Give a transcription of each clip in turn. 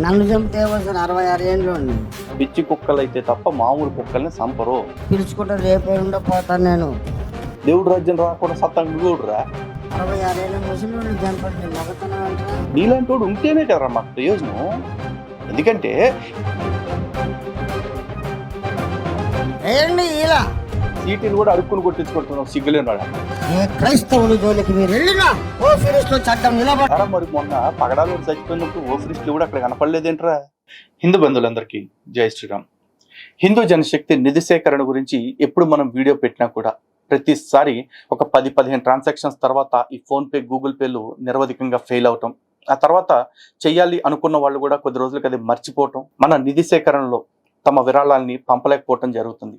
నన్ను చంపితే సార్ అరవై ఆరు ఏళ్ళు పిచ్చి కుక్కలు అయితే తప్ప మామూలు కుక్కల్ని సంపరు పిలుచుకుంటే రేపే ఉండిపోతాను నేను. దేవుడు రాజ్యం రాకుండా సత్తంగా దేవుడురా అరవై ఆరు ఏళ్ళ ముసలి చంపండి మొగతనం అంటే? నీలాంటి వాడు ఉంటేనే కదరా మాకు ప్రయోజనం. ఎందుకంటే ఏండి ఇలా. సీటీలు కూడా అడుక్కుని కొట్టించుకుంటున్నాం సిగ్గులేని ఏ క్రైస్తవులు జోలికి మీరు వెళ్ళినా ఓ ఫిరిస్లో చట్టం నిలబడ అరా మరి మొన్న పగడాలు చచ్చిపోయినప్పుడు ఓ ఫ్రిస్ట్లు కూడా అక్కడ కనపడలేదేంట్రా? హిందూ బంధువులందరికీ జై శ్రీరామ్. హిందూ జనశక్తి నిధి సేకరణ గురించి ఎప్పుడు మనం వీడియో పెట్టినా కూడా ప్రతిసారి ఒక పది పదిహేను ట్రాన్సాక్షన్స్ తర్వాత ఈ ఫోన్పే గూగుల్ పేలు నిరవధికంగా ఫెయిల్ అవటం. ఆ తర్వాత చెయ్యాలి అనుకున్న వాళ్ళు కూడా కొద్ది రోజులకి అది మర్చిపోవటం. మన నిధి సేకరణలో తమ విరాళాలని పంపలేకపోవటం జరుగుతుంది.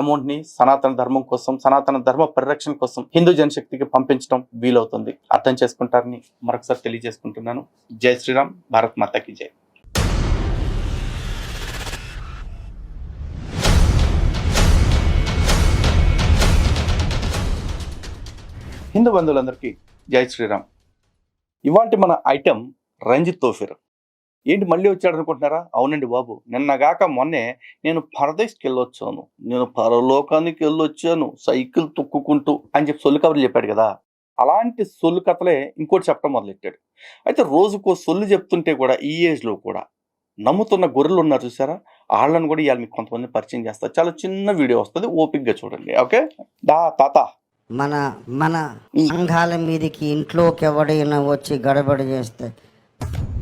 అమౌంట్ని సనాతన ధర్మం కోసం సనాతన ధర్మ పరిరక్షణ కోసం హిందూ జనశక్తికి పంపించడం వీలవుతుంది. అర్థం చేసుకుంటారని మరొకసారి తెలియజేసుకుంటున్నాను. జై శ్రీరామ్ భారత్ మాతకి జై. హిందూ బంధువులందరికీ జై శ్రీరామ్. ఇవాంటి మన ఐటెం రంజిత్ తోఫిర్. ఏంటి మళ్ళీ వచ్చాడు అనుకుంటున్నారా? అవునండి బాబు. నిన్నగాక మొన్నే నేను పరదేశ్కి వెళ్ళొచ్చాను నేను పరలోకానికి వెళ్ళొచ్చాను సైకిల్ తొక్కుకుంటూ అని చెప్పి సొల్లు కబుర్లు చెప్పాడు కదా. అలాంటి సొల్లు కథలే ఇంకోటి చెప్పడం మొదలెట్టాడు. అయితే రోజుకో సొల్లు చెప్తుంటే కూడా ఈ ఏజ్లో కూడా నమ్ముతున్న గొర్రెలు ఉన్నారు చూసారా? వాళ్ళని కూడా ఇవాళ మీకు కొంతమంది పరిచయం చేస్తారు చాలా చిన్న వీడియో వస్తుంది. ఓపిక్గా చూడండి. ఓకే? దా తాత. మన మన సంఘాల మీదకి ఇంట్లోకి ఎవడైనా వచ్చి గడబడి చేస్తే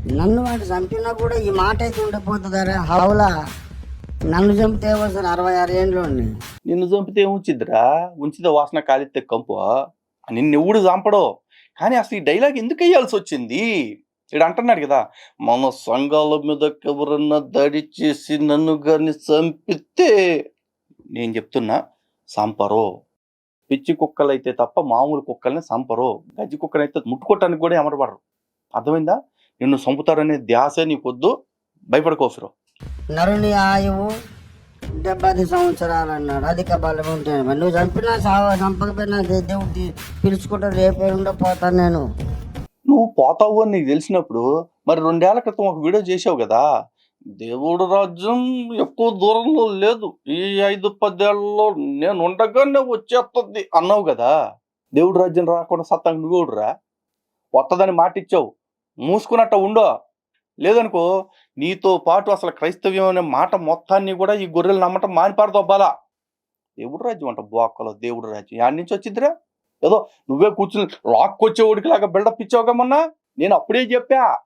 నన్ను వాడు చంపినా కూడా ఈ మాట అయితే ఉండిపోతుందరా. హౌలా నన్ను చంపితే సార్ అరవై ఆరు ఏళ్ళు నిన్ను చంపితే ఉంచిద్దిరా ఉంచితే వాసన కాలితే కంపు. నిన్ను ఎవడు చంపడో? కానీ అసలు ఈ డైలాగ్ ఎందుకు వేయాల్సి వచ్చింది? ఇక్కడ అంటున్నాడు కదా మన సంఘాల మీద ఎవరన్నా దాడి చేసి నన్ను గారిని చంపితే నేను చెప్తున్నా సంపరో పిచ్చి కుక్కలైతే తప్ప మామూలు కుక్కల్ని సంపరో గజ్జి కుక్కలైతే ముట్టుకోవటానికి కూడా ఎమరపడరు అర్థమైందా? నిన్ను చంపుతారనే ధ్యాసే నీకొద్దు. భయపడుకోఫిరో నరుని ఆయువు డెబ్బై సంవత్సరాలు అన్నాడు అధిక బలం నువ్వు చంపినా సావ చంపకపోయినా దేవుడు పిలుచుకుంటే రేపే ఉండిపోతాను నేను. నువ్వు పోతావు అని నీకు తెలిసినప్పుడు మరి రెండేళ్ళ క్రితం ఒక వీడియో చేసావు కదా? దేవుడు రాజ్యం ఎక్కువ దూరంలో లేదు. ఈ ఐదు పదేళ్ళలో నేను ఉండగానే వచ్చేస్తుంది అన్నావు కదా? దేవుడు రాజ్యం రాకుండా సత్తాంగా నువ్వు రా వస్తుందని మాట ఇచ్చావు మూసుకున్నట్ట ఉండో. లేదనుకో నీతో పాటు అసలు క్రైస్తవ్యం అనే మాట మొత్తాన్ని కూడా ఈ గొర్రెలు నమ్మటం మానిపారదొబ్బాలా దేవుడు రాజ్యం అంట బోక్కలో దేవుడు రాజ్యం. యాడ్ నుంచి వచ్చిందిరా? ఏదో నువ్వే కూర్చుని లాక్కొచ్చేవాడికి లాగా బిల్డప్ ఇచ్చావుగా మొన్న? నేను అప్పుడే చెప్పా.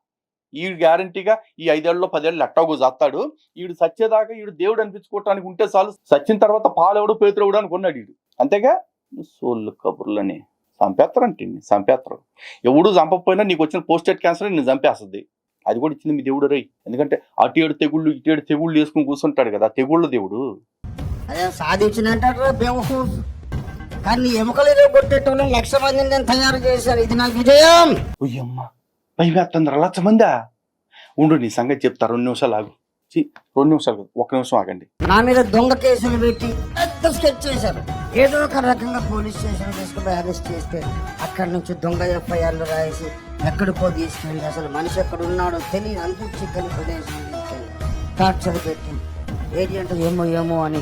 ఈ గ్యారంటీగా ఈ ఐదేళ్ళలో పదేళ్ళు ఎట్టాగో చేస్తాడు ఈడు సచ్చేదాకా ఈడు దేవుడు అనిపించుకోవటానికి ఉంటే చాలు. సచ్చిన తర్వాత పాలెవడు పేతురవుడు అనుకున్నాడు ఈడు. అంతేగా? సోళ్ళు కబుర్లని. చంపేస్తారంటే చంపేస్తారు ఎవడు చంపకపోయినా నీకు వచ్చిన పోస్టెడ్ క్యాన్సర్ నేను చంపేస్తుంది. అది కూడా ఇచ్చింది మీ దేవుడు రై ఎందుకంటే అటు ఏడు తెగుళ్ళు ఇటు ఏడు తెగుళ్ళు వేసుకుని కూర్చుంటాడు కదా తెగుళ్ళ దేవుడు. కానీ ఎముకలు కొట్టేటోళ్ళని లక్ష మందిని నేను తయారు చేశాను. ఇది నా విజయం. ఉయ్యమ్మ భయమేస్తుంది లక్ష మందా? ఉండు నీ సంగతి చెప్తా రెండు నిమిషాలు ఆగు. రెండు నిమిషాలు ఒక్క నిమిషం ఆగండి. నా మీద దొంగ కేసులు పెట్టి పెద్ద స్కెచ్ చేశారు. ఏదో ఒక రకంగా పోలీస్ స్టేషన్ తీసుకుపోయి అరెస్ట్ చేస్తే అక్కడి నుంచి దొంగ ఎఫ్ఐఆర్లు రాసి ఎక్కడికో తీసుకెళ్ళి అసలు మనిషి ఎక్కడ ఉన్నాడో తెలియదు అంతు చిక్కని ప్రదేశం తీసుకెళ్ళి టార్చర్ పెట్టి ఏది అంటే ఏమో ఏమో అని.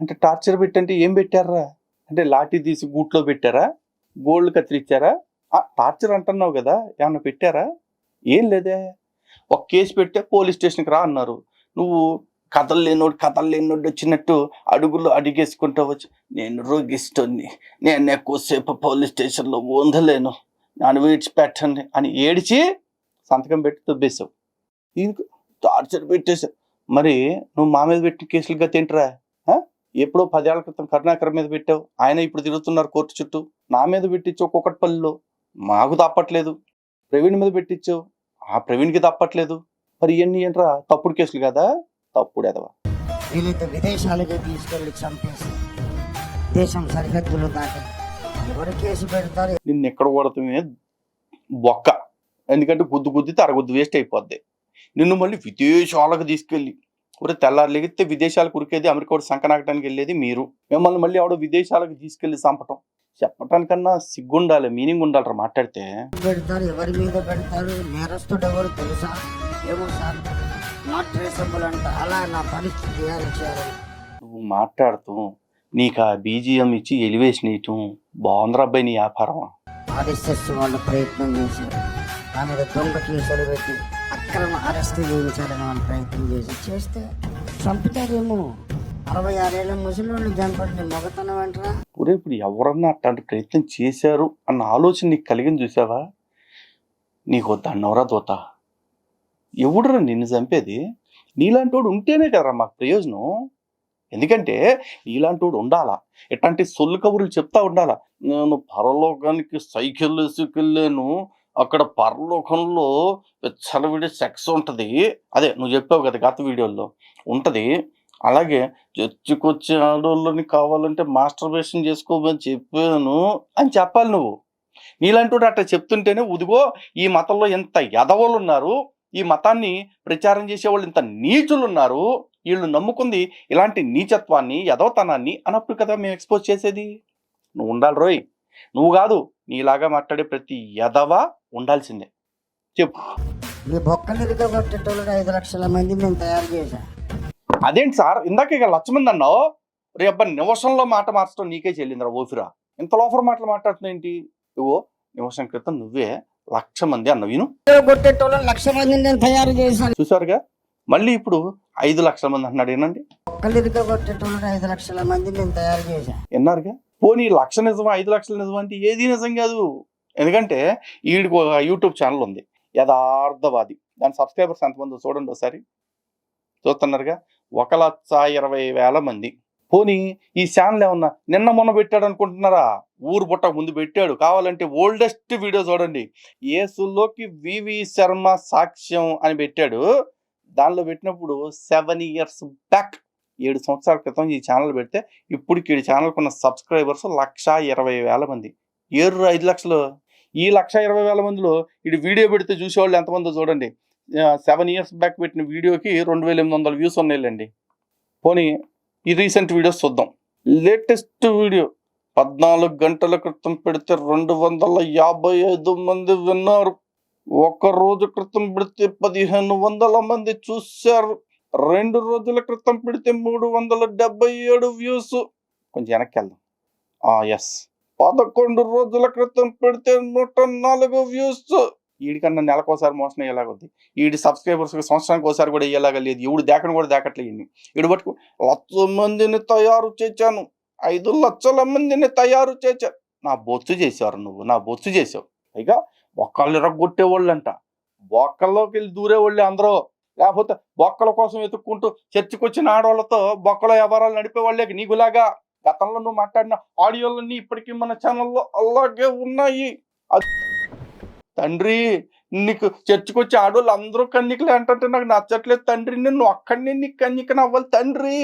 అంటే టార్చర్ పెట్టంటే ఏం పెట్టారా? అంటే లాఠీ తీసి గూట్లో పెట్టారా? గోల్డ్ కత్తిరించారా ఆ, టార్చర్ అంటున్నావు కదా ఏమన్నా పెట్టారా? ఏం లేదే. ఒక కేసు పెడితే పోలీస్ స్టేషన్కి రా అన్నారు. నువ్వు కథలు లేనోడు కథలు లేనోడు వచ్చినట్టు అడుగులు అడిగేసుకుంటావచ్చు నేను రోగిస్తుంది నేను ఎక్కువసేపు పోలీస్ స్టేషన్లో ఉండలేను నన్ను విడిచిపెట్టండి అని ఏడిచి సంతకం పెట్టి దుబ్బేశావు. ఇంక టార్చర్ పెట్టేశావు. మరి నువ్వు మా మీద పెట్టిన కేసులు గత ఏంట్రా? ఎప్పుడో పదేళ్ళ క్రితం కరుణాకర్ మీద పెట్టావు. ఆయన ఇప్పుడు తిరుగుతున్నారు కోర్టు చుట్టూ. నా మీద పెట్టించావు పల్లెలో మాకు తప్పట్లేదు. ప్రవీణ్ మీద పెట్టించావు. ఆ ప్రవీణ్కి తప్పట్లేదు. మరి ఇవన్నీ ఏంట్రా? తప్పుడు కేసులు కదా? తప్పుడు ఎదవా? వీళ్ళైతే విదేశాలకి తీసుకెళ్ళి చంపేసి దేశం సరిహద్దులు దాటి ఎవరు కేసు పెడతారు? నిన్ను ఎక్కడ కొడతామే? బొక్క. ఎందుకంటే గుద్దు గుద్దితే అరగుద్దు వేస్ట్ అయిపోద్ది. నిన్ను మళ్ళీ విదేశాలకు తీసుకెళ్ళి ఒరే తెల్లారు లెగితే విదేశాలకు ఉరికేది అమెరికా వాడు సంకనాకటానికి వెళ్ళేది మీరు. మిమ్మల్ని మళ్ళీ ఆవిడ విదేశాలకు తీసుకెళ్ళి చంపటం. చెప్పటానికన్నా సిగ్గుండాలి మీనింగ్ ఉండాలి మాట్లాడితే పెడతారు? ఎవరి మీద పెడతారు? నేరస్తుడు ఎవరు తెలుసా? ఏమో సార్. నాట్ ట్రేసబుల్ అంట అలా నా చేయాలి నువ్వు మాట్లాడుతూ నీకు ఆ బీజిఎం ఇచ్చి ఎలివేషన్ ఇయటం బాగుందిరా అబ్బాయి నీ వ్యాపారం. ఆర్ఎస్ఎస్ వాళ్ళు ప్రయత్నం చేశారు. మీద దొంగ కేసులు పెట్టి అక్రమ అరెస్ట్ చేయించాలని వాళ్ళు ప్రయత్నం చేసి చేస్తే చంపుతారేమో. అరవై ఆరేళ్ళ ముసలి చంపండి మొగతనం అంటారా. ఒరే ఇప్పుడు ఎవరన్నా అట్లాంటి ప్రయత్నం చేశారు అన్న ఆలోచన నీకు కలిగింది చూసావా? నీకు దండవరా దోత. ఎవడురా నిన్ను చంపేది? నీలాంటి వాడు ఉంటేనే కదరా మాకు ప్రయోజనం. ఎందుకంటే నీలాంటి వాడు ఉండాలా? ఎట్లాంటి సొల్లు కబుర్లు చెప్తా ఉండాలా? నేను పరలోకానికి సైకిల్ వేసుకెళ్ళాను అక్కడ పరలోకంలో చలవిడి సెక్స్ ఉంటుంది. అదే నువ్వు చెప్పావు కదా గత వీడియోలో. ఉంటుంది. అలాగే చర్చికొచ్చే ఆడవాళ్ళని కావాలంటే మాస్టర్బేషన్ చేసుకోమని చెప్పాను అని చెప్పాలి నువ్వు. నీలాంటి వాడు అట్లా చెప్తుంటేనే ఉదిగో ఈ మతంలో ఎంత ఎదవలు ఉన్నారు ఈ మతాన్ని ప్రచారం చేసేవాళ్ళు ఇంత నీచులు ఉన్నారు వీళ్ళు నమ్ముకుంది ఇలాంటి నీచత్వాన్ని ఎదవతనాన్ని అన్నప్పుడు కదా మేము ఎక్స్పోజ్ చేసేది? నువ్వు ఉండాలి రోయ్. నువ్వు కాదు నీలాగా మాట్లాడే ప్రతి ఎదవ ఉండాల్సిందే. చెప్పు. మీ బొక్కలు ఇరగొట్టేటోళ్ళకి ఐదు లక్షల మంది మేము తయారు చేశాం. అదేంటి సార్? ఇందాక ఇక లక్ష మంది అన్నావు. రేపు నిమిషంలో మాట మార్చడం నీకే చెల్లిందిరా ఓఫిరా ఇంత లోఫర్ మాటలు మాట్లాడుతున్నావు ఏంటి? ఇవో నిమిషం క్రితం నువ్వే లక్ష మంది అన్నావు విను. లక్ష మందిని నేను తయారు చేశాను. చూసారుగా? మళ్ళీ ఇప్పుడు ఐదు లక్షల మంది అంటున్నాడు ఏనండి? ఐదు లక్షల మంది నేను తయారు చేశాను. విన్నారుగా పోనీ లక్ష నిజమా ఐదు లక్షల నిజమా అంటే ఏది నిజం కాదు. ఎందుకంటే ఈడికి ఒక యూట్యూబ్ ఛానల్ ఉంది యథార్థవాది. దాని సబ్స్క్రైబర్స్ ఎంతమంది చూడండి ఒకసారి. చూస్తున్నారుగా? ఒక లక్ష ఇరవై వేల మంది. పోనీ ఈ ఛానల్ ఏమన్నా నిన్న మొన్న పెట్టాడు అనుకుంటున్నారా? ఊరు బుట్ట ముందు పెట్టాడు. కావాలంటే ఓల్డెస్ట్ వీడియో చూడండి. ఏసులోకి వివి శర్మ సాక్ష్యం అని పెట్టాడు. దానిలో పెట్టినప్పుడు సెవెన్ ఇయర్స్ బ్యాక్ ఏడు సంవత్సరాల క్రితం ఈ ఛానల్ పెడితే ఇప్పటికి ఈ ఛానల్కి ఉన్న సబ్స్క్రైబర్స్ లక్ష ఇరవై వేల మంది. ఏడు ఐదు లక్షలు. ఈ లక్ష ఇరవై వేల మందిలో ఇటు వీడియో పెడితే చూసేవాళ్ళు ఎంతమందో చూడండి. సెవెన్ ఇయర్స్ బ్యాక్ పెట్టిన వీడియోకి రెండు వేల ఎనిమిది వందల వ్యూస్ ఉన్నాయిలేండి. పోనీ ఈ రీసెంట్ వీడియోస్ చూద్దాం. Latest video. పద్నాలుగు గంటల క్రితం పెడితే రెండు వందల యాభై ఐదు మంది విన్నారు. ఒక రోజు క్రితం పెడితే పదిహేను వందల మంది చూశారు. రెండు రోజుల క్రితం పెడితే మూడు వందల డెబ్బై ఏడు వ్యూస్. కొంచెం వెనక్కి వెళ్దాం ఎస్ పదకొండు రోజుల క్రితం పెడితే నూట నాలుగు వ్యూస్. వీడికన్నా నెలకోసారి మోసం అయ్యేలాగొద్ది. వీడి సబ్స్క్రైబర్స్ సంవత్సరానికి ఒకసారి కూడా అయ్యేలాగా లేదు. ఈవిడ దేకను కూడా దాకట్లేదు వీడు పట్టుకు లక్ష మందిని తయారు చేశాను. ఐదు లక్షల మందిని తయారు చేశాను నా బొత్తు చేశారు నువ్వు నా బొత్తు చేసావు పైగా బొక్కలు ఇరగొట్టేవాళ్ళు అంట బొక్కల్లోకి వెళ్ళి దూరేవాళ్ళే అందరూ. లేకపోతే బొక్కల కోసం వెతుక్కుంటూ చర్చికి వచ్చిన ఆడవాళ్ళతో బొక్కల వ్యవహారాలు నడిపే వాళ్ళే నీకులాగా. గతంలో నువ్వు మాట్లాడిన ఆడియోలన్నీ ఇప్పటికీ మన ఛానల్లో అలాగే ఉన్నాయి. అది- తండ్రి నీకు చర్చికి వచ్చే ఆడవాళ్ళు అందరూ కన్నికలే అంటే నాకు నచ్చట్లేదు తండ్రి నిన్ను ఒక్కడిని నీకు కన్నికని అవ్వాలి తండ్రి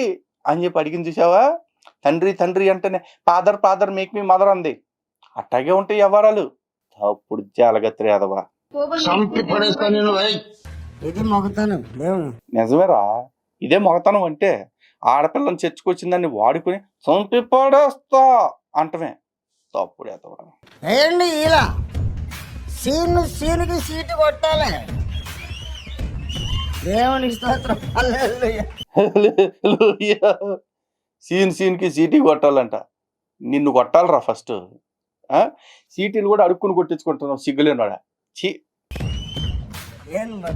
అని చెప్పి అడిగింది చూసావా? తండ్రి తండ్రి అంటేనే father father make me mother అంది. అట్టాగే ఉంటాయి వ్యవహారాలు తప్పుడు జాలగత్రి అదవా నేను నిజమేరా? ఇదే మొగతనం అంటే ఆడపిల్లని చర్చకొచ్చిందని వాడుకుని చంపి పడేస్తా అంటమే. తప్పుడు ఎదవరా సీన్ సీన్కి సీటు కొట్టాలి. దేవునికి స్తోత్రం. సీన్ సీన్కి సీటీ కొట్టాలంట. నిన్ను కొట్టాలరా ఫస్ట్. సీటీలు కూడా అడుక్కుని కొట్టించుకుంటున్నావు సిగ్గులేనాడా చీ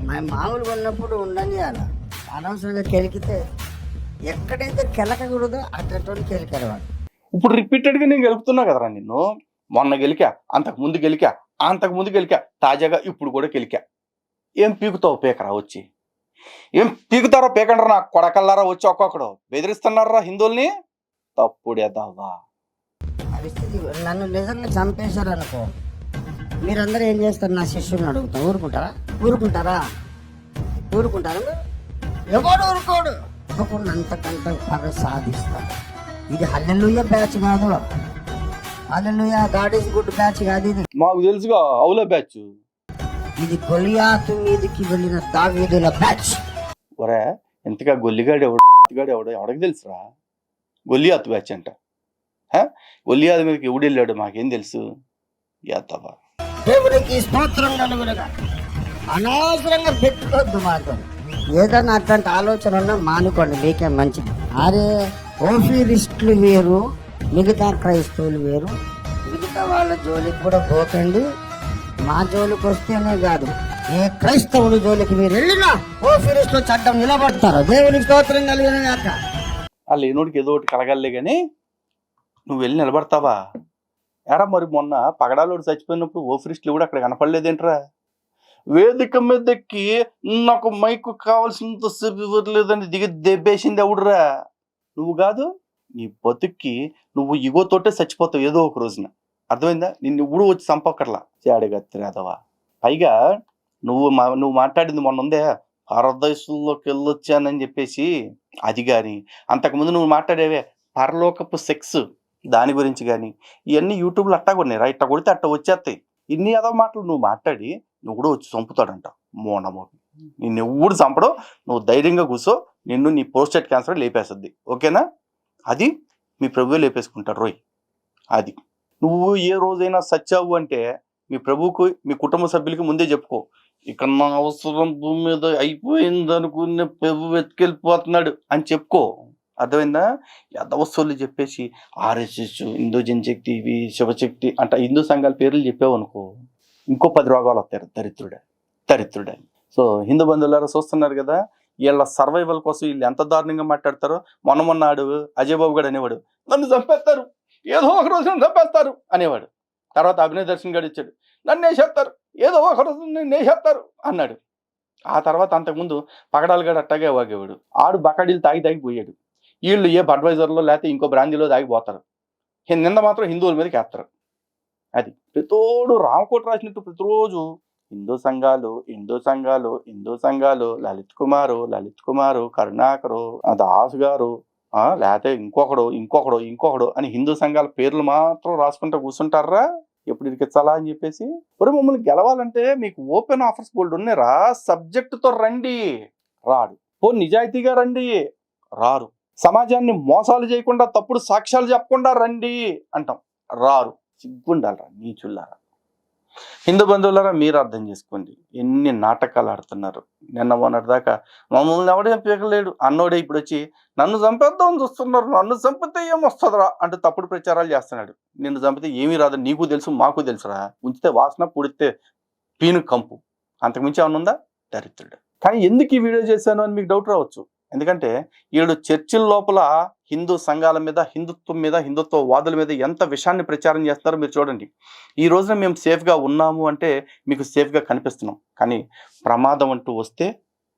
మా మామూలుగా ఉన్నప్పుడు ఉండని అనవసరంగా కెలికితే ఎక్కడైతే కెలకకూడదో అటువంటి కెలికారు ఇప్పుడు రిపీటెడ్గా నేను గెలుపుతున్నా కదరా నిన్ను. మొన్న గెలికా అంతకు ముందు గెలికా అంతకుముందు గెలికా తాజాగా ఇప్పుడు కూడా గెలికా ఏం పీకుతావు పీకరా వచ్చి? ఏం పీకుతారో పీకండ్రా నా కొడకల్లారా వచ్చి ఒక్కొక్కడు? బెదిరిస్తున్నారా హిందువుల్ని? తప్పుడేదావా పరిస్థితి నన్ను నిజంగా చంపేశారు అనుకో మీరందరూ ఏం చేస్తారు? నా శిష్యుని అడుగుతా. ఊరుకుంటారా? ఊరుకుంటారా? ఊరుకుంటారా? ఎవడు ఊరుకోడు? అంతకంటే పగ సాధిస్తారు ఇది హల్లెలూయ బ్యాచ్ కాదు. హల్లెలూయ గాడ్ గుడ్ బ్యాచ్ కాదు ఇది. మాకు తెలుసుగా అవుల బ్యాచ్. ఇది గొలియాతు మీదకి వెళ్ళిన దావీదుల బ్యాచ్. ఒరే ఎంతగా గొల్లిగాడు ఎవడు? గాడు ఎవడు ఎవడికి తెలుసురా? గొల్లియాత్ బ్యాచ్ అంట. హ? గొల్లియాత్ మీదకి ఎవడు వెళ్ళాడు మాకేం తెలుసు? యాతవా. దేవునికి స్తోత్రం కలుగునగా. అనవసరంగా పెట్టుకోవద్దు మాతో ఏదైనా అట్లాంటి ఆలోచన ఉన్నా మానుకోండి మీకే మంచిది. అరే ఓఫీరిస్టులు వేరు మిగతా క్రైస్తవులు వేరు. మిగతా వాళ్ళ జోలికి కూడా పోకండి. మా జోలికి వస్తేనే కాదు ఏ క్రైస్తవుల జోలికి మీరు వెళ్ళినా ఓఫీరిస్టులు చట్టం నిలబడతారు. దేవుని స్తోత్రం కలిగిన ఆ లేనోడికి ఏదో ఒకటి కలగాలే కానీ నువ్వు వెళ్ళి నిలబడతావా? ఎరా మరి మొన్న పగడాలోడు చచ్చిపోయినప్పుడు ఓఫరిస్టులు కూడా అక్కడ కనపడలేదేంట్రా? వేదిక మీద ఎక్కి నాకు మైకు కావాల్సినంత సేపు ఇవ్వట్లేదని దిగి దెబ్బేసింది ఎవడురా? నువ్వు కాదు? నీ బతుక్కి నువ్వు ఇగోతోటే చచ్చిపోతావు ఏదో ఒక రోజున. అర్థమైందా? నిన్ను ఇప్పుడు వచ్చి చంపక్కర్లా. చేడగత్తిరాదవా పైగా నువ్వు మా నువ్వు మాట్లాడింది మొన్న ఉందే. పారదర్శంలోకి వెళ్ళొచ్చానని చెప్పేసి అది కానీ అంతకుముందు నువ్వు మాట్లాడేవే పరలోకపు సెక్స్ దాని గురించి కానీ ఇవన్నీ యూట్యూబ్లో అట్టా కొన్నాయి ఇట్ట కొడితే అట్ట వచ్చేస్తాయి. ఇన్ని ఏదో మాటలు నువ్వు మాట్లాడి నువ్వు కూడా వచ్చి చంపుతాడంట మోనమోపి నిన్ను ఎవడు చంపడం నువ్వు ధైర్యంగా కూర్చో. నిన్ను నీ పోస్టెడ్ క్యాన్సర్ లేపేస్తుంది. ఓకేనా? అది మీ ప్రభువే లేపేసుకుంటాడు రోయ్. అది. నువ్వు ఏ రోజైనా సచ్చావు అంటే మీ ప్రభువుకు మీ కుటుంబ సభ్యులకి ముందే చెప్పుకో. ఇక్కడ నా అవసరం భూమి మీద అయిపోయింది అనుకునే ప్రభు వెతికెళ్ళిపోతున్నాడు అని చెప్పుకో. అర్థమైందా? యథవస్తువులు చెప్పేసి ఆర్ఎస్ఎస్ హిందూ జనశక్తి ఇవి శివశక్తి అంట హిందూ సంఘాల పేర్లు చెప్పావు అనుకో ఇంకో పది రోగాలు వస్తాయి దరిద్రుడే దరిద్రుడే సో హిందూ బంధువులారా చూస్తున్నారు కదా వీళ్ళ సర్వైవల్ కోసం వీళ్ళు ఎంత దారుణంగా మాట్లాడతారో మొన్న మొన్నాడు అజయ్ బాబు గారు అనేవాడు నన్ను చంపేస్తారు ఏదో ఒక రోజు నన్ను చంపేస్తారు అనేవాడు. తర్వాత అభినయ్ దర్శన్ గారు ఇచ్చాడు నన్ను వేసేస్తారు ఏదో ఒక రోజు నన్ను వేసేస్తారు అన్నాడు. ఆ తర్వాత అంతకుముందు పగడాలు గడు అట్టగే వాగేవాడు. ఆడు బకాడీలు తాగి తాగిపోయాడు వీళ్ళు ఏ బడ్వైజర్లో లేకపోతే ఇంకో బ్రాందీలో తాగిపోతారు నింద మాత్రం హిందువుల మీదకి వేస్తారు. అది ప్రతోడు రామకోట రాసినట్టు ప్రతిరోజు హిందూ సంఘాలు హిందూ సంఘాలు హిందూ సంఘాలు లలిత్ కుమారు లలిత్ కుమారు కరుణాకరు దాస్ దాసు గారు లేకపోతే ఇంకొకడు ఇంకొకడు ఇంకొకడు అని హిందూ సంఘాల పేర్లు మాత్రం రాసుకుంటూ కూర్చుంటారా? ఎప్పుడు ఇరికించాలా అని చెప్పేసి? ఒరే మమ్మల్ని గెలవాలంటే మీకు ఓపెన్ ఆఫర్స్ బోల్డ్ రా. సబ్జెక్టుతో రండి. రాడు. ఓ నిజాయితీగా రండి. రారు. సమాజాన్ని మోసాలు చేయకుండా తప్పుడు సాక్ష్యాలు చెప్పకుండా రండి అంటాం. రారు. సిగ్గుండాలరా నీచుల్లారా. హిందూ బంధువులారా మీరు అర్థం చేసుకోండి. ఎన్ని నాటకాలు ఆడుతున్నారు. నిన్న మొన్నటి దాకా మమ్మల్ని ఎవడే పీకలేడు అన్నోడే ఇప్పుడు వచ్చి నన్ను చంపేద్దాం చూస్తున్నారు. నన్ను చంపితే ఏమొస్తుందిరా? అంటూ తప్పుడు ప్రచారాలు చేస్తున్నాడు. నిన్ను చంపితే ఏమీ రాదు. నీకు తెలుసు మాకు తెలుసురా. ఉంచితే వాసన పుడితే పీను కంపు. అంతకుమించి ఏమన్నా ఉందా? దరిద్రుడు. కానీ ఎందుకు ఈ వీడియో చేశాను అని మీకు డౌట్ రావచ్చు? ఎందుకంటే ఈడు చర్చిల లోపల హిందూ సంఘాల మీద హిందుత్వం మీద హిందుత్వ వాదుల మీద ఎంత విషయాన్ని ప్రచారం చేస్తారో మీరు చూడండి. ఈ రోజున మేము సేఫ్గా ఉన్నాము అంటే మీకు సేఫ్గా కనిపిస్తున్నాం. కానీ ప్రమాదం అంటూ వస్తే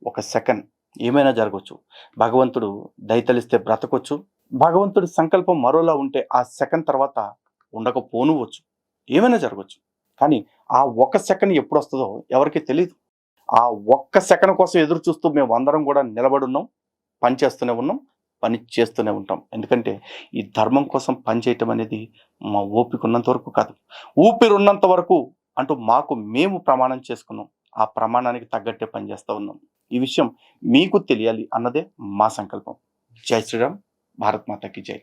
ఒక సెకండ్ ఏమైనా జరగవచ్చు భగవంతుడు దయతలిస్తే బ్రతకొచ్చు. భగవంతుడి సంకల్పం మరోలా ఉంటే ఆ సెకండ్ తర్వాత ఉండకపోనువచ్చు. ఏమైనా జరగవచ్చు కానీ ఆ ఒక సెకండ్ ఎప్పుడు వస్తుందో ఎవరికి తెలియదు ఆ ఒక్క సెకండ్ కోసం ఎదురు చూస్తూ మేము అందరం కూడా నిలబడి ఉన్నాం పని చేస్తూనే ఉన్నాం పని చేస్తూనే ఉంటాం. ఎందుకంటే ఈ ధర్మం కోసం పనిచేయటం అనేది మా ఓపిక ఉన్నంత వరకు కాదు. ఊపిరి ఉన్నంత వరకు అంటూ మాకు మేము ప్రమాణం చేసుకున్నాం. ఆ ప్రమాణానికి తగ్గట్టే పనిచేస్తూ ఉన్నాం. ఈ విషయం మీకు తెలియాలి అన్నదే మా సంకల్పం. జై శ్రీరామ్. భారత్ మాతకి జై.